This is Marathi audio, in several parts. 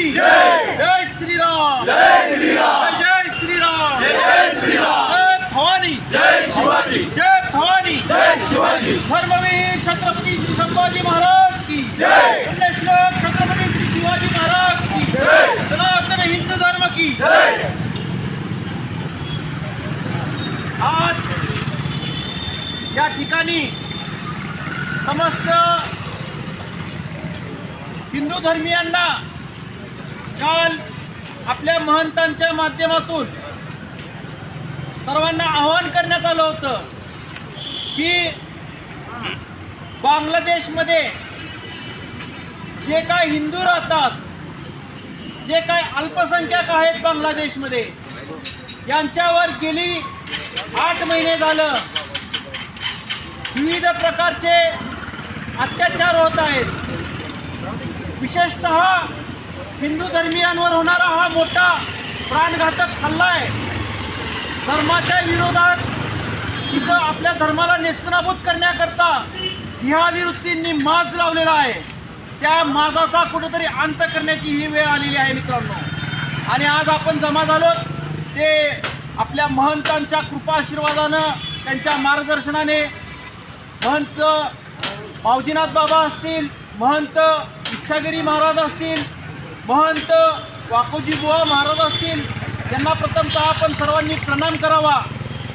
की जय। श्रीराम। जय श्रीराम। जय श्रीराम। जय श्रीराम। जय भवानी। जय शिवाजी। जय भवानी। जय शिवाजी। धर्मवीर छत्रपती श्री संभाजी महाराज की। जय. छत्रपती श्री शिवाजी महाराज की। जय. सनातन हिंदू धर्म की। जय। आज या ठिकाणी समस्त हिंदू धर्मियांना काल आपल्या महंतांच्या माध्यमातून सर्वांना आवाहन करण्यात आलं होतं की बांगलादेशमध्ये जे काय हिंदू राहतात जे काय अल्पसंख्याक आहेत बांगलादेशमध्ये यांच्यावर गेली आठ महिने झालं. विविध प्रकारचे अत्याचार होत आहेत. विशेषत हिंदू धर्मियांवर होणारा हा मोठा प्राणघातक हल्ला आहे. धर्माच्या विरोधात इथं आपल्या धर्माला नेस्तनाबूत करण्याकरता जिहादी वृत्तींनी माज लावलेला आहे. त्या माजाचा कुठेतरी अंत करण्याची ही वेळ आलेली आहे मित्रांनो. आणि आज आपण जमा झालो ते आपल्या महंतांच्या कृपाशीर्वादानं त्यांच्या मार्गदर्शनाने. महंत मावजीनाथ बाबा असतील महंत इच्छागिरी महाराज असतील महंत वाकोजी बुवा महाराज असतील त्यांना प्रथमतः आपण सर्वांनी प्रणाम करावा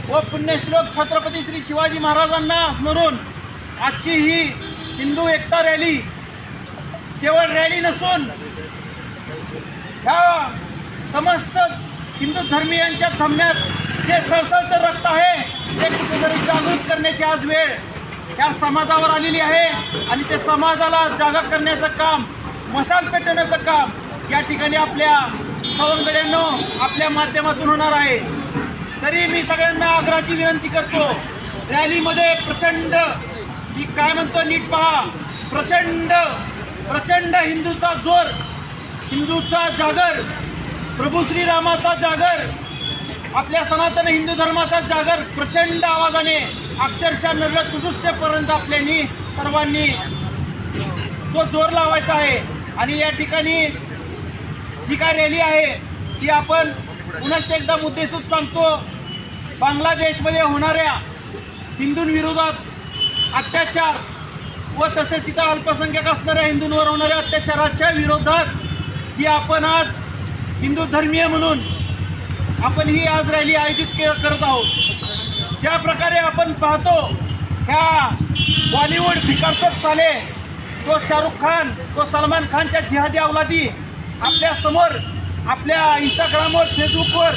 व पुण्यश्लोक छत्रपती श्री शिवाजी महाराजांना स्मरून आजची ही हिंदू एकता रॅली केवळ रॅली नसून ह्या समस्त हिंदू धर्मियांच्या धमन्यात जे सळसळतं रक्त आहे ते कुठेतरी जागृत करण्याची आज वेळ ह्या समाजावर आलेली आहे आणि ते समाजाला जागा करण्याचं काम मशाल पेटवण्याचं काम या ठिकाणी आपल्या सवंगड्यांनो आपल्या माध्यमातून होणार आहे. तरी मी सगळ्यांना आग्रहाची विनंती करतो रॅलीमध्ये प्रचंड मी काय म्हणतो नीट पहा प्रचंड प्रचंड हिंदूचा जोर हिंदूचा जागर प्रभू श्रीरामाचा जागर आपल्या सनातन हिंदू धर्माचा जागर प्रचंड आवाजाने अक्षरशः नरळ तुटुष्टेपर्यंत आपल्यानी सर्वांनी तो जोर लावायचा आहे. आणि या ठिकाणी जी काय रॅली आहे ती आपण पुनश्च एकदा मुद्देसूद सांगतो. बांगलादेशमध्ये होणाऱ्या हिंदूंविरोधात अत्याचार व तसेच तिथं अल्पसंख्याक असणाऱ्या हिंदूंवर होणाऱ्या अत्याचाराच्या विरोधात ही आपण आज हिंदू धर्मीय म्हणून आपण ही आज रॅली आयोजित के करत आहोत. ज्या प्रकारे आपण पाहतो ह्या बॉलिवूड भिकारचोट चाले तो शाहरुख खान तो सलमान खानच्या जिहादी अवलादी आपल्यासमोर आपल्या इंस्टाग्रामवर फेसबुकवर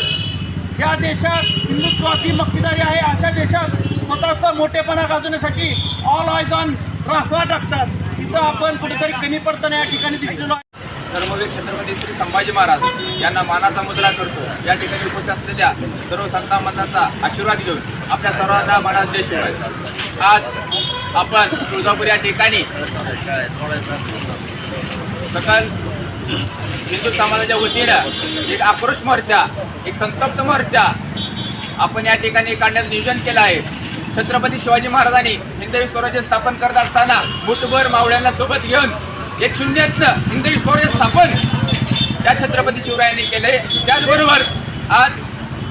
ज्या देशात हिंदुत्वाची मक्तेदारी आहे अशा देशात स्वतःचा मोठेपणा गाजवण्यासाठी ऑल आयज ऑन राफा टाकतात. तिथं आपण कुठेतरी कमी पडताना या ठिकाणी दिसलेलो आहे धर्मवीर छत्रपती श्री संभाजी महाराज यांना मानाचा मुद्रा करतो. या ठिकाणी उपस्थित असलेल्या सर्व संता मंतांचा आशीर्वाद घेऊन आपल्या सर्वांना महाराज जय शिवाय आज आपण तुळजापूर या ठिकाणी सकल हिंदू समाजाच्या वतीनं एक आक्रोश मोर्चा एक संतप्त मोर्चा आपण या ठिकाणी काढण्याचं नियोजन केलं आहे. छत्रपती शिवाजी महाराजांनी हिंदवी स्वराज्य स्थापन करत असताना मुठभर मावळ्यांना सोबत घेऊन एक शून्यातनं हिंदवी स्वराज्य स्थापन त्या छत्रपती शिवरायांनी केले त्याचबरोबर आज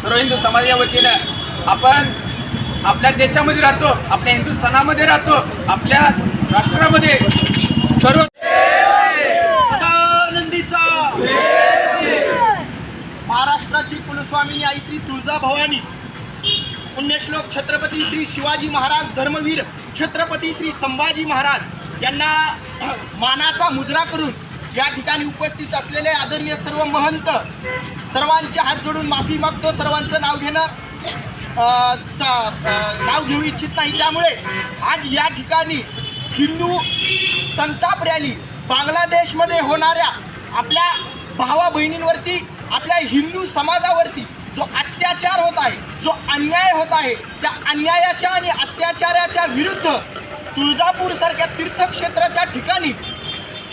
सर्व हिंदू समाजाच्या वतीनं आपण आपल्या देशामध्ये राहतो आपल्या हिंदुस्थानामध्ये राहतो आपल्या राष्ट्रामध्ये सर्व तुळजाभवानी पुण्यश्लोक छत्रपती श्री शिवाजी महाराज धर्मवीर छत्रपती श्री संभाजी महाराज यांना मानाचा मुजरा करून या ठिकाणी उपस्थित असलेले आदरणीय सर्व महंत सर्वांचे हात जोडून माफी मागतो सर्वांचं नाव घेणं नाव घेऊ इच्छित नाही. त्यामुळे आज या ठिकाणी हिंदू संताप रॅली बांगलादेशमध्ये होणाऱ्या आपल्या भावा बहिणींवरती आपल्या हिंदू समाजावरती जो अत्याचार होत आहे जो अन्याय होत आहे त्या अन्यायाच्या आणि अत्याचाराच्या विरुद्ध तुळजापूरसारख्या तीर्थक्षेत्राच्या ठिकाणी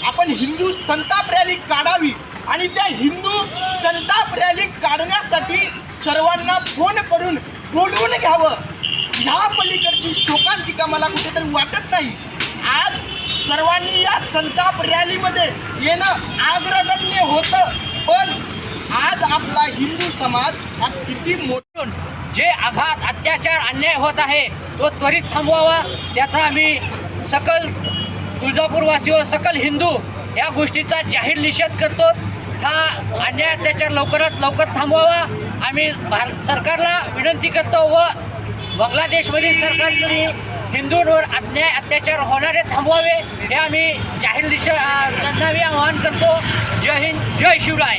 आपण हिंदू संताप रॅली काढावी आणि त्या हिंदू संताप रॅली काढण्यासाठी सर्वांना फोन करून बोलवून घ्यावं. ह्या पलीकडची शोकांतिका मला कुठेतरी वाटत नाही. आज सर्वांनी या संताप रॅलीमध्ये येणं आग्रगण्य होतं पण आज आपला हिंदू समाज हा किती मोठून जे आघात अत्याचार अन्याय होत आहे तो त्वरित थांबवावा. त्याचा आम्ही सकल तुळजापूरवासी व सकल हिंदू या गोष्टीचा जाहीर निषेध करतो. हा अन्याय अत्याचार लवकरात लवकर थांबवावा. आम्ही भारत सरकारला विनंती करतो व बांगलादेशमधील सरकारने हिंदूंवर अन्याय अत्याचार होणारे थांबवावे हे आम्ही जाहीर निषेध त्यांना आवाहन करतो. जय हिंद जय शिवराय.